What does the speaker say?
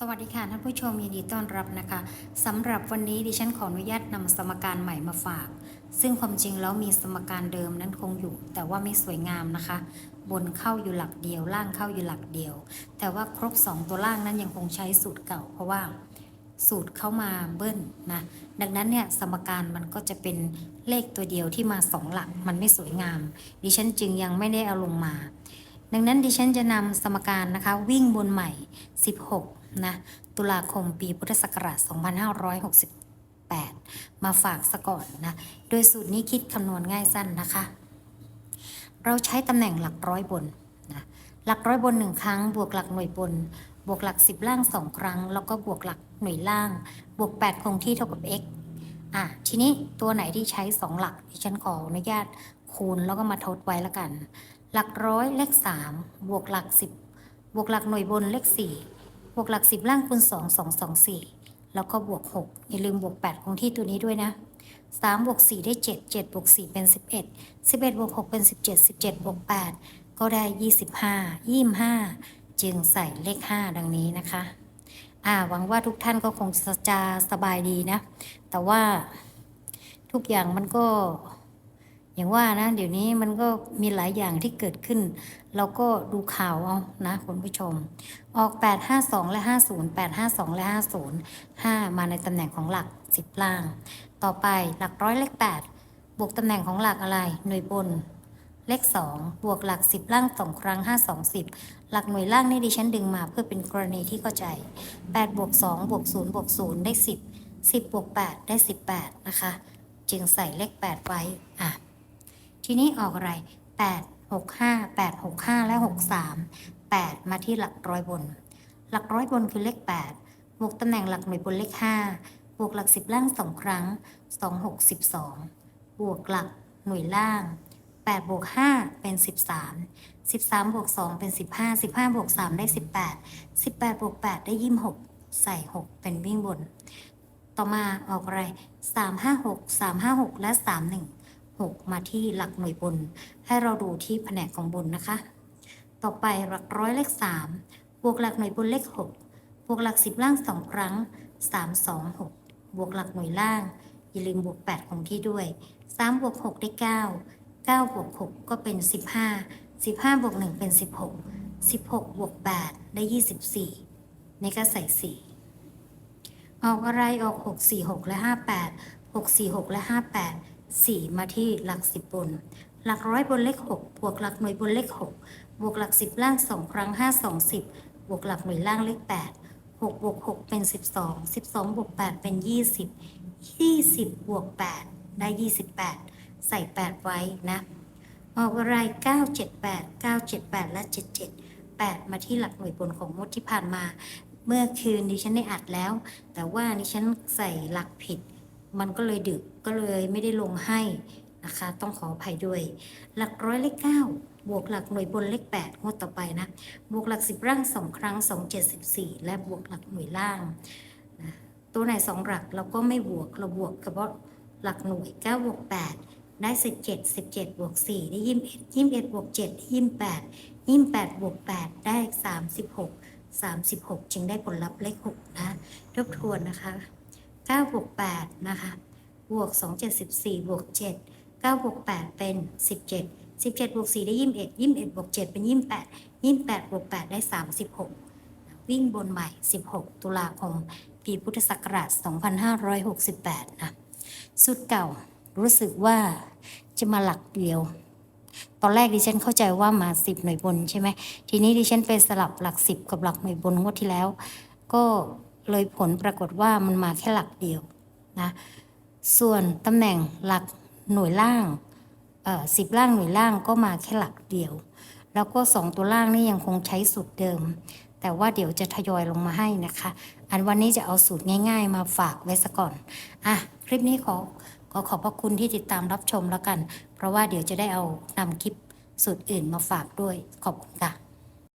สวัสดีค่ะท่านผู้ชมยินดีต้อนรับนะคะสำหรับวันนี้ดิฉันขออนุญาตนำสมการใหม่มาฝาก ซึ่งความจริงแล้วมีสมการเดิมนั้นคงอยู่ แต่ว่าไม่สวยงามนะคะ บนเข้าอยู่หลักเดียว ล่างเข้าอยู่หลักเดียว แต่ว่าครบ 2 ตัวล่างนั้นยังคงใช้สูตรเก่า เพราะว่าสูตรเข้ามาเบิ้ลนะดังนั้นเนี่ยสมการมันก็จะเป็นเลขตัวเดียวที่มาสองหลักมันไม่สวยงาม ดิฉันจึงยังไม่ได้เอาลงมา ดังนั้นดิฉันจะนำสมการนะคะ วิ่งบนใหม่ 16 นะตุลาคมปีพุทธศักราช 2568 มาฝากสะก่อนนะ โดยสูตรนี้คิดคำนวณง่ายสั้นนะคะ เราใช้ตำแหน่งหลักร้อยบนนะหลักร้อยบนหนึ่งครั้ง บวกหลักหน่วยบน บวกหลัก10ล่าง2ครั้ง แล้วก็บวกหลักหน่วยล่าง บวก 8 คงที่เท่ากับ x อะทีนี้ตัวไหนที่ใช้2หลักดิฉันขออนุญาตคูณแล้วก็มาทดไว้ล้วกัน หลักร้อยเลข 3 บวกหลัก 10 บวกหลักหน่วยบนเลข 4 บวกหลัก10ล่างคูณ2 2 2 4แล้วก็บวก6อย่าลืมบวก8คงที่ตัวนี้ด้วยนะ3บวก4ได้7 7บวก4เป็น11 11บวก6เป็น17 17บวก8ก็ได้25 25จึงใส่เลข5ดังนี้นะคะอ่าหวังว่าทุกท่านก็คงจะสบายดีนะ แต่ว่าทุกอย่างมันก็ อย่างว่านะ เดี๋ยวนี้มันก็มีหลายอย่างที่เกิดขึ้น เราก็ดูข่าวเอานะคุณผู้ชม ออก 852 และ 50 852 และ 50 5 มาในตำแหน่งของหลัก 10 ล่าง ต่อไปหลักร้อยเลข 8 บวกตำแหน่งของหลักอะไร หน่วยบน เลข 2 บวกหลัก 10 ล่าง 2 ครั้ง 5 2 10 หลักหน่วยล่างนี่ดิฉันดึงมาเพื่อเป็นกรณีที่เข้าใจ 8 บวก 2 บวก 0 บวก 0 ได้ 10 10 บวก 8 ได้ 18 นะคะ จึงใส่เลข 8 ไว้อะ ทีนี้ออกอะไร 8 6 5 8 6 5 และ 63 8 มาที่หลักร้อยบน หลักร้อยบนคือเลข 8 บวกตำแหน่งหลักหน่วยบนเลข 5 บวกหลัก 10 ล่าง2ครั้ง 2 6 12 บวกหลักหน่วยล่าง 8 บวก 5 เป็น 13 13 บวก 2 เป็น 15 15 บวก 3 ได้ 18 18 บวก 8 ได้ 26 ใส่ 6 เป็นวิ่งบน ต่อมาออกอะไร 356 356 และ 31 6 มาที่หลักหน่วยบน ให้เราดูที่แผนกของบนนะคะ ต่อไปหลักร้อยเลข 3 บวกหลักหน่วยบนเลข 6 บวกหลัก 10 ล่าง 2 ครั้ง 3 2 6 บวกหลักหน่วยล่าง อย่าลืมบวก 8 ของที่ด้วย 3 บวก 6 ได้ 9 9 บวก 6 ก็เป็น 15 15 บวก 1 เป็น 16 16 บวก 8 ได้ 24นี่ก็ใส่ 4 ออกอะไรออก 6 4 6 และ 58 6 4 6 และ 58 4 มาที่หลัก 10 บน หลักร้อยบนเลข 6 บวกหลักหน่วยบนเลข 6 บวกหลัก 10 ล่าง 2 ครั้ง 5 2 10 บวกหลักหน่วยล่างเลข 8 6บวก6เป็น 12 12บวก8เป็น 20 20บวก8ได้ 28 ใส่ 8 ไว้นะออกอะไร978 978 และ 77 8 มาที่หลักหน่วยบนของงวดที่ผ่านมา เมื่อคืนดิฉันได้อัดแล้ว แต่ว่าดิฉันใส่หลักผิด มันก็เลยดึกก็เลยไม่ได้ลงให้นะคะ ต้องขออภัยด้วย หลักร้อยเลขเก้าบวกหลักหน่วยบนเลข8งวดต่อไปนะ บวกหลัก 10 ร่าง 2 ครั้ง 2 74และบวกหลักหน่วยล่างนะตัวไหน 2 หลักเราก็ไม่บวกเราบวกเฉพาะหลักหน่วย9บวก8ได้ 17 17บวก4ได้21 21บวก7ได้28 28บวก8ได้ 36 36 จึงได้ผลลัพธ์เลข 6 นะทบทวนนะคะ 9บวก8นะคะบวก2 74บวก7 9บวก8เป็น 17 17บวก4ได้21 21บวก7เป็น 28 28บวก8ได้ 36 วิ่งบนใหม่ 16 ตุลาคม ปีพุทธศักราช 2568 นะ สุดเก่ารู้สึกว่าจะมาหลักเดียว ตอนแรกดิฉันเข้าใจว่ามา 10 หน่วยบนใช่ไหม ทีนี้ดิฉันไปสลับหลัก 10 กับหลักหน่วยบนงวดที่แล้ว ก็ เลยผลปรากฏว่ามันมาแค่หลักเดียวนะส่วนตำแหน่งหลักหน่วยล่างสิบล่างหน่วยล่างก็มาแค่หลักเดียว แล้วก็สองตัวล่างนี่ยังคงใช้สูตรเดิม แต่ว่าเดี๋ยวจะทยอยลงมาให้นะคะ อันวันนี้จะเอาสูตรง่าย ๆ มาฝากไว้ซะก่อนอะคลิปนี้ขอขอขอบพระคุณที่ติดตามรับชมแล้วกัน เพราะว่าเดี๋ยวจะได้เอานำคลิปสูตรอื่นมาฝากด้วยขอบคุณค่ะ